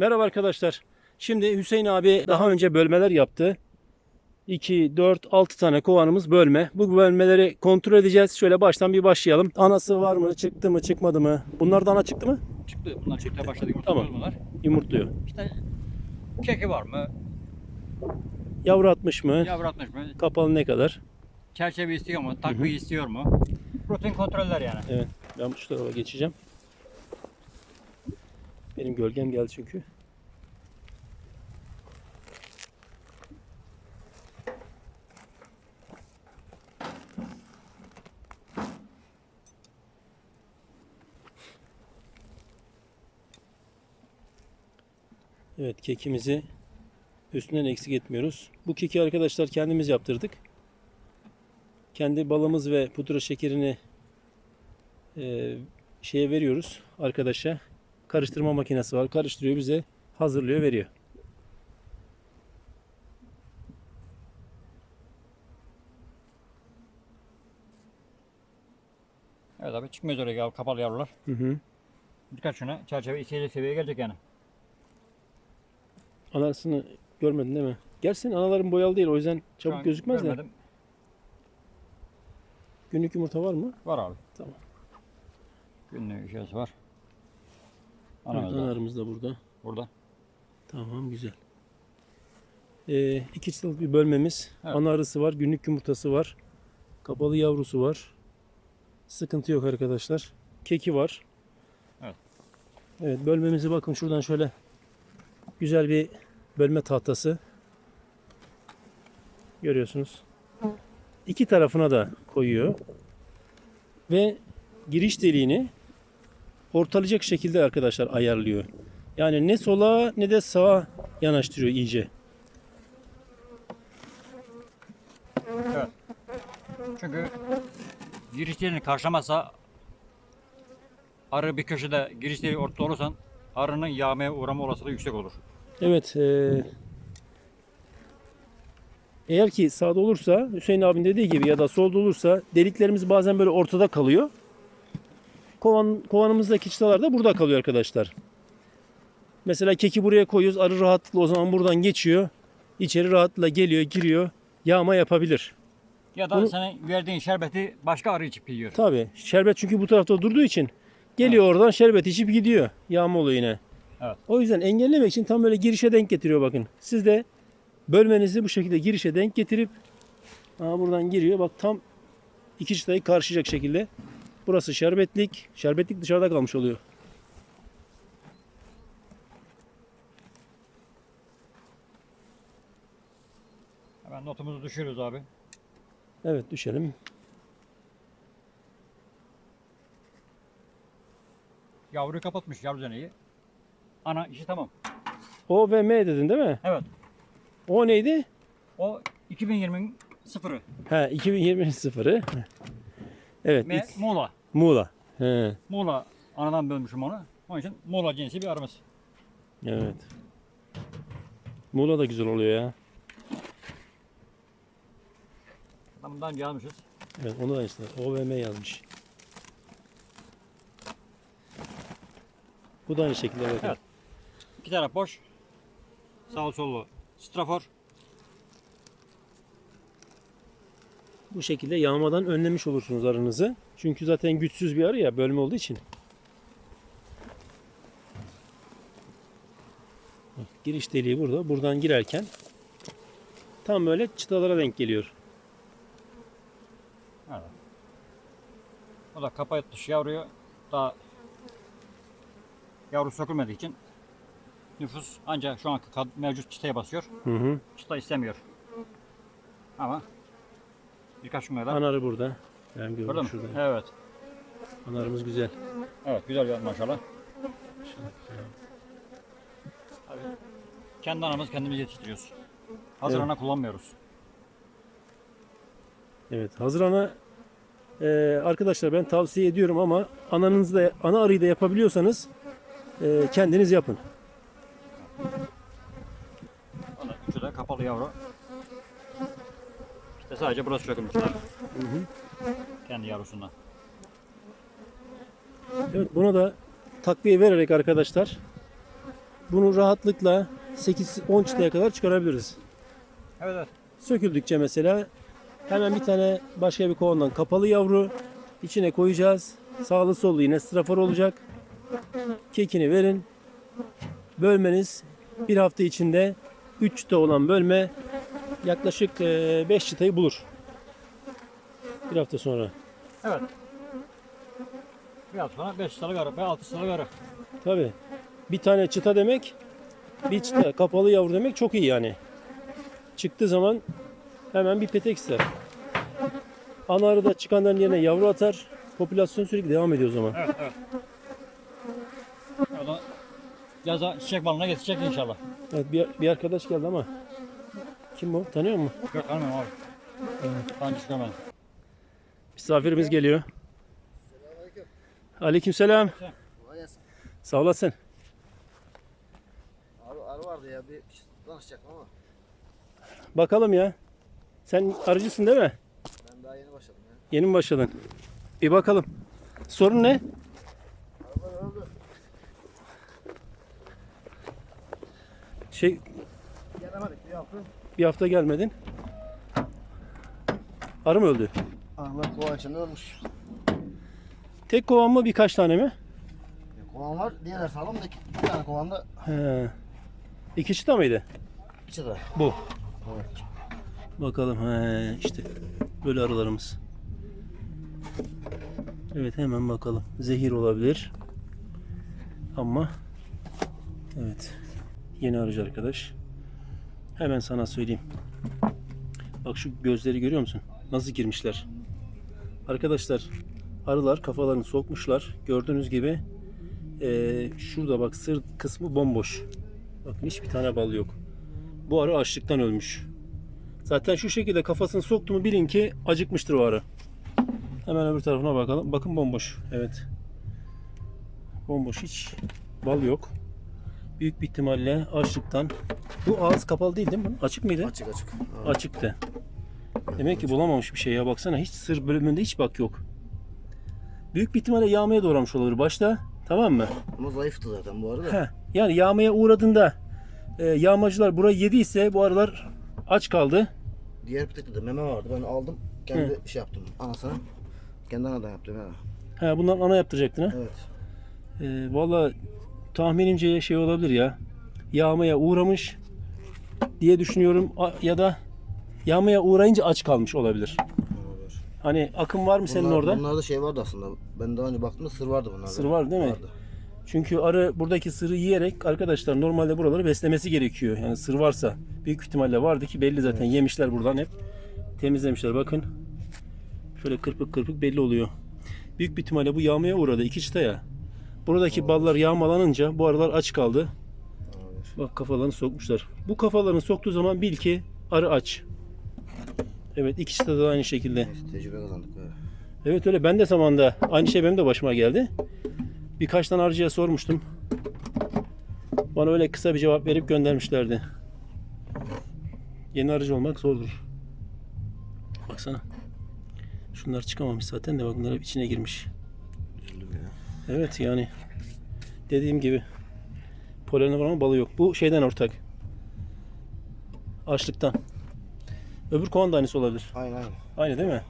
Merhaba arkadaşlar. Şimdi Hüseyin abi daha önce bölmeler yaptı. 2, 4, 6 tane kovanımız bölme. Bu bölmeleri kontrol edeceğiz. Şöyle baştan bir başlayalım. Anası var mı? Çıktı mı? Çıkmadı mı? Bunlar da ana çıktı mı? Çıktı. Bunlar çıktı. Başladı Tamam. yumurtluyor bunlar. Yumurtluyor. İşte keki var mı? Yavru atmış mı? Yavru atmış mı? Kapalı ne kadar? Çerçeve istiyor mu? Takviye istiyor mu? Rutin kontroller yani. Evet. Ben şu tarafa geçeceğim. Benim gölgem geldi çünkü. Evet kekimizi üstünden eksik etmiyoruz. Bu keki arkadaşlar kendimiz yaptırdık. Kendi balımız ve pudra şekerini e, şeye veriyoruz arkadaşa. Karıştırma makinesi var. Karıştırıyor bize hazırlıyor veriyor. Evet abi çıkmıyoruz oraya yav- kapalı yavrular. Hı hı. Birkaç güne çerçeve isteyecek seviyeye gelecek yani. Anasını görmedin değil mi? Gerçi anaların boyalı değil o yüzden çabuk gözükmez de. görmedim. Günlük yumurta var mı? Var abi. Tamam. Günlük şeysi var. Anamız da analarımız da burada. burada. Tamam güzel. Ee, iki çıtalık bir bölmemiz. Evet. Ana arısı var, günlük yumurtası var. Kapalı yavrusu var. Sıkıntı yok arkadaşlar. Keki var. Evet. Evet bölmemizi bakın şuradan şöyle güzel bir bölme tahtası. Görüyorsunuz. İki tarafına da koyuyor. Ve giriş deliğini ortalayacak şekilde arkadaşlar ayarlıyor. Yani ne sola ne de sağa yanaştırıyor iyice. Çünkü girişlerini karşılamazsa arı bir köşede girişleri ortada olursan arının yağmaya uğrama olasılığı yüksek olur. Evet. eee, eğer ki sağda olursa Hüseyin abinin dediği gibi ya da solda olursa deliklerimiz bazen böyle ortada kalıyor. Kovan, kovanımızdaki çıtalar da burada kalıyor arkadaşlar. Mesela keki buraya koyuyoruz. Arı rahatlıkla o zaman buradan geçiyor. İçeri rahatlıkla geliyor, giriyor. Yağma yapabilir. Ya da Bunu- senin verdiğin şerbeti başka arı içip yiyor. Tabii. Şerbet çünkü bu tarafta durduğu için geliyor oradan şerbet içip gidiyor. Yağma oluyor yine. Evet. O yüzden engellemek için tam böyle girişe denk getiriyor bakın. Siz de bölmenizi bu şekilde girişe denk getirip aa, buradan giriyor. Bak tam iki çıtayı karşılayacak şekilde. Burası şerbetlik. Şerbetlik dışarıda kalmış oluyor. Hemen notumuzu düşürüyoruz abi. Evet düşelim. Yavruyu kapatmış yavru deneyi. Ana işi tamam. O ve M dedin değil mi? Evet. O neydi? O 2020'nin sıfırı. Ha 2020 sıfırı. Evet. Me ilk- Muğla. Muğla. He, Muğla anadan bölmüşüm onu. Onun için Muğla cinsi bir arımız. evet. Muğla da güzel oluyor ya. Bundan gelmişiz. Evet onu da işte OVM yazmış. Bu da aynı şekilde bakın. Evet. İki taraf boş. Sağ sollu strafor. Bu şekilde yağmadan önlemiş olursunuz arınızı. Çünkü zaten güçsüz bir arı ya bölme olduğu için. Giriş deliği burada. Buradan girerken tam böyle çıtalara denk geliyor. Evet. O da kapatmış yavruyu. Daha yavru sökülmediği için nüfus ancak şu anki mevcut çıtaya basıyor. Hı hı. Çıta istemiyor. Ama birkaç gün kadar. Anarı burada. Ben gördüm şurada. Evet. Anarımız güzel. Evet güzel bir maşallah. Abi, kendi anamız kendimiz yetiştiriyoruz. Hazır Evet. ana kullanmıyoruz. Evet, hazır ana e, arkadaşlar ben tavsiye ediyorum ama ananızı da ana arıyı da yapabiliyorsanız e, kendiniz yapın. Da üçü de kapalı yavru. İşte sadece burası sökülmüş. Kendi yavrusundan. Evet, buna da takviye vererek arkadaşlar bunu rahatlıkla 8-10 çıtaya kadar çıkarabiliriz. Evet evet. Söküldükçe mesela hemen bir tane başka bir kovandan kapalı yavru içine koyacağız. Sağlı sollu yine strafor olacak. Kekini verin. Bölmeniz bir hafta içinde 3 çıta olan bölme yaklaşık 5 çıtayı bulur. Bir hafta sonra. Evet. Biraz sonra 5 salı garı, 6 salı garı. Tabi. Bir tane çıta demek, bir çıta kapalı yavru demek çok iyi yani. Çıktığı zaman hemen bir petek ister. Ana arı da çıkanların yerine yavru atar. Popülasyon sürekli devam ediyor o zaman. Evet evet. O da yaza çiçek balına getirecek inşallah. Evet bir, bir arkadaş geldi ama kim bu? Tanıyor musun? Yok tanımıyorum abi. Ben hiç görmedim. Misafirimiz geliyor. Aleykümselam. Kolay gelsin. Sağ olasın. Arı, arı vardı ya bir şey danışacak ama Bakalım ya. Sen arıcısın değil mi? ben daha yeni başladım ya. Yeni mi başladın? Bir bakalım. Sorun ne? Arılar öldü. Şey Gelemedik bir hafta. bir hafta gelmedin. Arı mı öldü? Arılar kovan içinde ölmüş. Tek kovan mı birkaç tane mi? Bir kovan var. Diğerler sağlam da iki, tane kovanda He. İki çıta mıydı? içi de. Bu. Evet. Bakalım. He, işte böyle arılarımız. Evet hemen bakalım. Zehir olabilir. Ama evet. Yeni arıcı arkadaş. Hemen sana söyleyeyim. Bak şu gözleri görüyor musun? Nasıl girmişler? Arkadaşlar arılar kafalarını sokmuşlar. Gördüğünüz gibi eee, şurada bak sırt kısmı bomboş. Bakın hiçbir tane bal yok. Bu arı açlıktan ölmüş. Zaten şu şekilde kafasını soktu mu bilin ki acıkmıştır o arı. Hemen öbür tarafına bakalım. Bakın bomboş. Evet. Bomboş hiç bal yok. Büyük bir ihtimalle açlıktan. Bu ağız kapalı değil değil mi? Açık mıydı? Açık açık. Açıktı. Demek ki bulamamış bir şey ya. Baksana hiç sır bölümünde hiç bak yok. Büyük bir ihtimalle yağmaya doğramış olabilir başta. Tamam mı? Ama zayıftı zaten bu arada. Heh, yani yağmaya uğradığında e, yağmacılar burayı yediyse bu arılar aç kaldı. Diğer bir tek de meme vardı. Ben aldım. Kendi şey yaptım. Anasına. Kendi anadan yaptım ya. He, bundan ana yaptıracaktın ha. Evet. E, Valla tahminimce şey olabilir ya. Yağmaya uğramış diye düşünüyorum A- ya da yağmaya uğrayınca aç kalmış olabilir. Olabilir. Hani akım var mı senin Bunlar- orada? Bunlarda şey vardı aslında. Ben daha önce baktığımda sır vardı bunlarda. Sır var değil mi? Vardı. Çünkü arı buradaki sırrı yiyerek arkadaşlar normalde buraları beslemesi gerekiyor. Yani sır varsa büyük ihtimalle vardı ki belli zaten yemişler buradan hep. Temizlemişler bakın. Şöyle kırpık kırpık belli oluyor. Büyük bir ihtimalle bu yağmaya uğradı. iki çıta ya. Buradaki ballar yağmalanınca bu arılar aç kaldı. Olabilir. Bak kafalarını sokmuşlar. Bu kafalarını soktuğu zaman bil ki arı aç. Evet iki çıta da aynı şekilde. Neyse tecrübe kazandık. Böyle. Evet öyle ben de zamanda aynı şey benim de başıma geldi. Birkaç tane arıcıya sormuştum. Bana öyle kısa bir cevap verip göndermişlerdi. Yeni arıcı olmak zordur. Baksana. Şunlar çıkamamış zaten de bak bunlar hep içine girmiş. Evet yani dediğim gibi poleni var ama balı yok. Bu şeyden ortak. Açlıktan. Öbür kovan da aynısı olabilir. Aynen aynen. Aynı değil mi?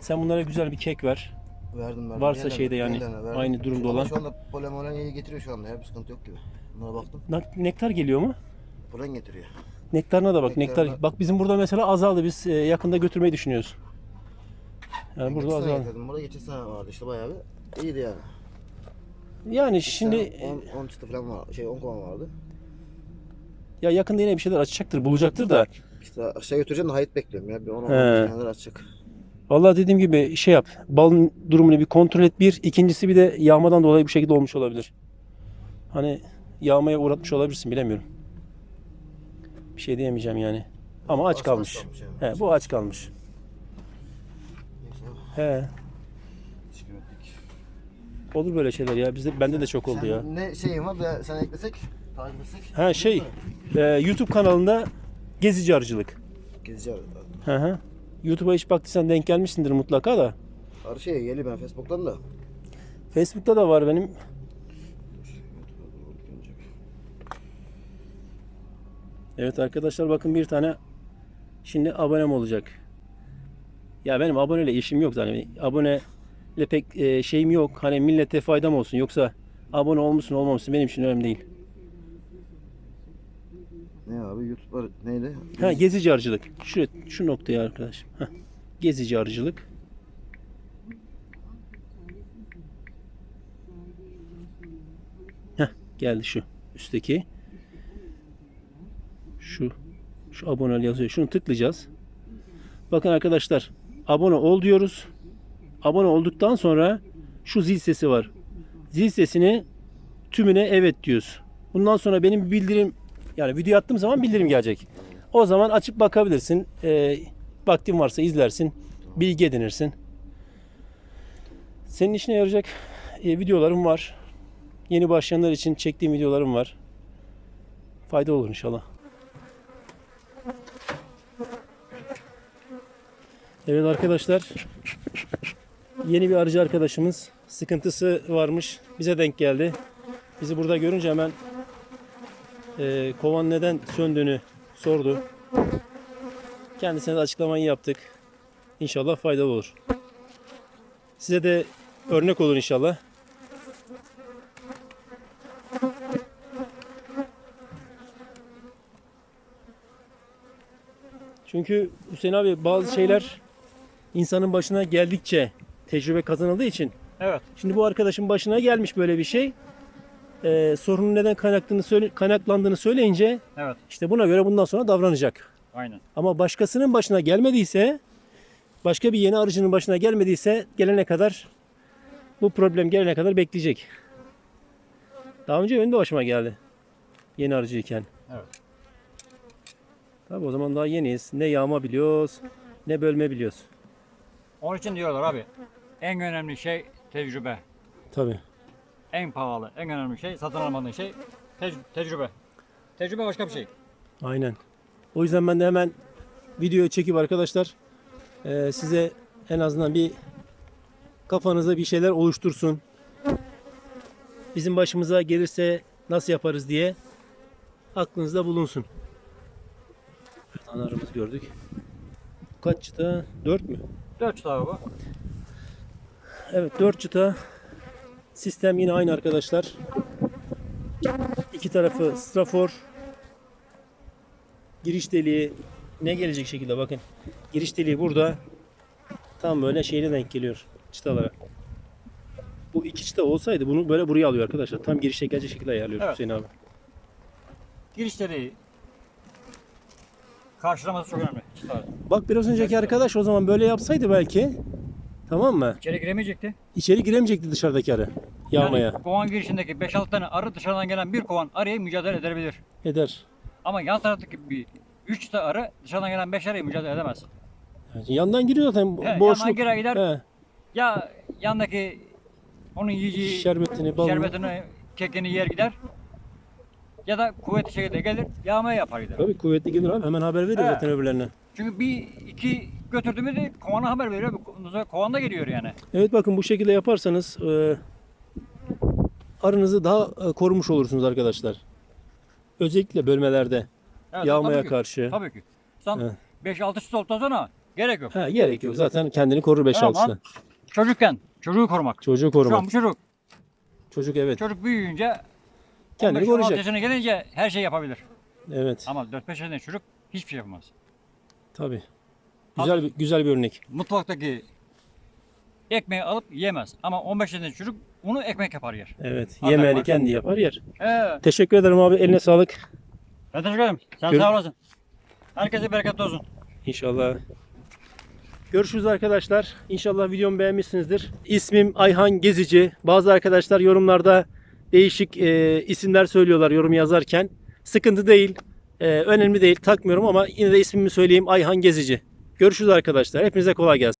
Sen bunlara güzel bir kek ver. Verdim verdim. Varsa Diğerlerine- şeyde yani verdim. aynı durumda Ama olan. Şu anda polen molen iyi getiriyor şu anda ya. Bir sıkıntı yok gibi. Bunlara baktım. Nak- Nektar geliyor mu? Polen getiriyor. Nektarına da bak. Nektar. Nektarına- Bak bizim burada mesela azaldı. Biz e, yakında götürmeyi düşünüyoruz. Yani burada Geçen sene azaldı. getirdim. Burada geçen sene vardı işte bayağı bir. İyiydi yani. Yani şimdi 10 10 çıtı falan var. Şey 10 kovan vardı. ya yakında yine bir şeyler açacaktır, bulacaktır da. İşte aşağı götüreceğim de hayat bekliyorum ya. Bir 10 10 He. kenarlar açacak. Vallahi dediğim gibi şey yap. Balın durumunu bir kontrol et. Bir. ikincisi bir de yağmadan dolayı bir şekilde olmuş olabilir. Hani yağmaya uğratmış olabilirsin bilemiyorum. Bir şey diyemeyeceğim yani. Ama aç Aç kalmış. yani. He, bu aç kalmış. He. Olur böyle şeyler ya. Bizde bende de çok oldu ya. Ne şeyin var da sen eklesek, takip etsek. Ha şey, e, YouTube kanalında gezici arıcılık. Gezeceğiz. Hı hı. YouTube'a hiç baktıysan denk gelmişsindir mutlaka da. Arı şey geliyor ben Facebook'tan da. Facebook'ta da var benim. Evet arkadaşlar bakın bir tane şimdi abonem olacak. Ya benim aboneyle işim yok zaten. Aboneyle pek e, şeyim yok. Hani millete faydam olsun. Yoksa abone olmuşsun olmamışsın benim için önemli değil. Ne abi YouTube neydi? Ha gezici arıcılık. Şu şu noktaya arkadaşım. Heh. Gezici arıcılık. Heh, geldi şu üstteki. Şu şu abone yazıyor. Şunu tıklayacağız. Bakın arkadaşlar abone ol diyoruz. Abone olduktan sonra şu zil sesi var. Zil sesini tümüne evet diyoruz. Bundan sonra benim bildirim yani video attığım zaman bildirim gelecek. O zaman açıp bakabilirsin. Ee, vaktin varsa izlersin. Bilgi edinirsin. Senin işine yarayacak e, videolarım var. Yeni başlayanlar için çektiğim videolarım var. Fayda olur inşallah. Evet arkadaşlar. Yeni bir arıcı arkadaşımız sıkıntısı varmış. Bize denk geldi. Bizi burada görünce hemen e, kovan neden söndüğünü sordu. Kendisine de açıklamayı yaptık. İnşallah faydalı olur. Size de örnek olur inşallah. Çünkü Hüseyin abi bazı şeyler insanın başına geldikçe tecrübe kazanıldığı için Evet. Şimdi bu arkadaşın başına gelmiş böyle bir şey. Ee, sorunun neden kaynaklandığını, söyle, kaynaklandığını söyleyince Evet. işte buna göre bundan sonra davranacak. Aynen. Ama başkasının başına gelmediyse, başka bir yeni arıcının başına gelmediyse gelene kadar bu problem gelene kadar bekleyecek. Daha önce benim de başıma geldi. Yeni arıcıyken. Evet. Tabii o zaman daha yeniyiz. Ne yağma biliyoruz, ne bölme biliyoruz. Onun için diyorlar abi. En önemli şey tecrübe. Tabii. En pahalı, en önemli şey satın almadığın şey tec- tecrübe. Tecrübe başka bir şey. Aynen. O yüzden ben de hemen videoyu çekip arkadaşlar eee, size en azından bir kafanızda bir şeyler oluştursun. Bizim başımıza gelirse nasıl yaparız diye aklınızda bulunsun. Arımız gördük. Kaç çıta? 4 mü? Dört tane bu. Evet 4 çıta. Sistem yine aynı arkadaşlar. İki tarafı strafor. Giriş deliği ne gelecek şekilde bakın. Giriş deliği burada. Tam böyle şeyine denk geliyor çıtalara. Bu iki çıta olsaydı bunu böyle buraya alıyor arkadaşlar. Tam girişe gelecek şekilde ayarlıyor Evet. Hüseyin abi. Girişleri karşılaması çok önemli. Bak biraz önceki arkadaş o zaman böyle yapsaydı belki tamam mı? İçeri giremeyecekti. İçeri giremeyecekti dışarıdaki arı yağmaya. Yani kovan girişindeki 5-6 tane arı dışarıdan gelen bir kovan arıya mücadele edebilir. Eder. Ama yan taraftaki bir 3 de arı dışarıdan gelen 5 arıya mücadele edemez. Yani yandan giriyor zaten He, boşluk. yandan girer gider. He, Ya yandaki onun yiyeceği şerbetini, balını. şerbetini, kekini yer gider. Ya da kuvvetli şekilde gelir, yağmaya yapar gider. Tabii kuvvetli gelir abi. Hemen haber veriyor He. zaten öbürlerine. Çünkü bir iki götürdüğümü de kovana haber veriyor. Kovan da geliyor yani. Evet bakın bu şekilde yaparsanız e, arınızı daha e, korumuş olursunuz arkadaşlar. Özellikle bölmelerde Evet, yağmaya tabii ki. karşı. Tabii ki. Sen Evet. 5-6 çıt olduktan sonra gerek yok. Ha, gerek yok. Zaten kendini korur 5-6 Tamam. tane. Çocukken çocuğu korumak. Çocuğu Şu an korumak. bu çocuk. Çocuk evet. Çocuk büyüyünce Kendini 15-16 koruyacak. yaşına gelince her şey yapabilir. Evet. Ama 4-5 yaşındaki çocuk hiçbir şey yapamaz. Tabii. Güzel bir, güzel bir örnek. Mutfaktaki ekmeği alıp yemez. Ama 15 yaşındaki çocuk onu ekmek yapar yer. Evet. Haber Yemeğini kendi yapar yer. Evet. Teşekkür ederim abi. Eline sağlık. Ben teşekkür ederim. Sen Gör- sağ olasın. Herkese bereketli olsun. İnşallah. Görüşürüz arkadaşlar. İnşallah videomu beğenmişsinizdir. İsmim Ayhan Gezici. Bazı arkadaşlar yorumlarda değişik e, isimler söylüyorlar yorum yazarken. Sıkıntı değil. E, önemli değil. Takmıyorum ama yine de ismimi söyleyeyim. Ayhan Gezici. Görüşürüz arkadaşlar. Hepinize kolay gelsin.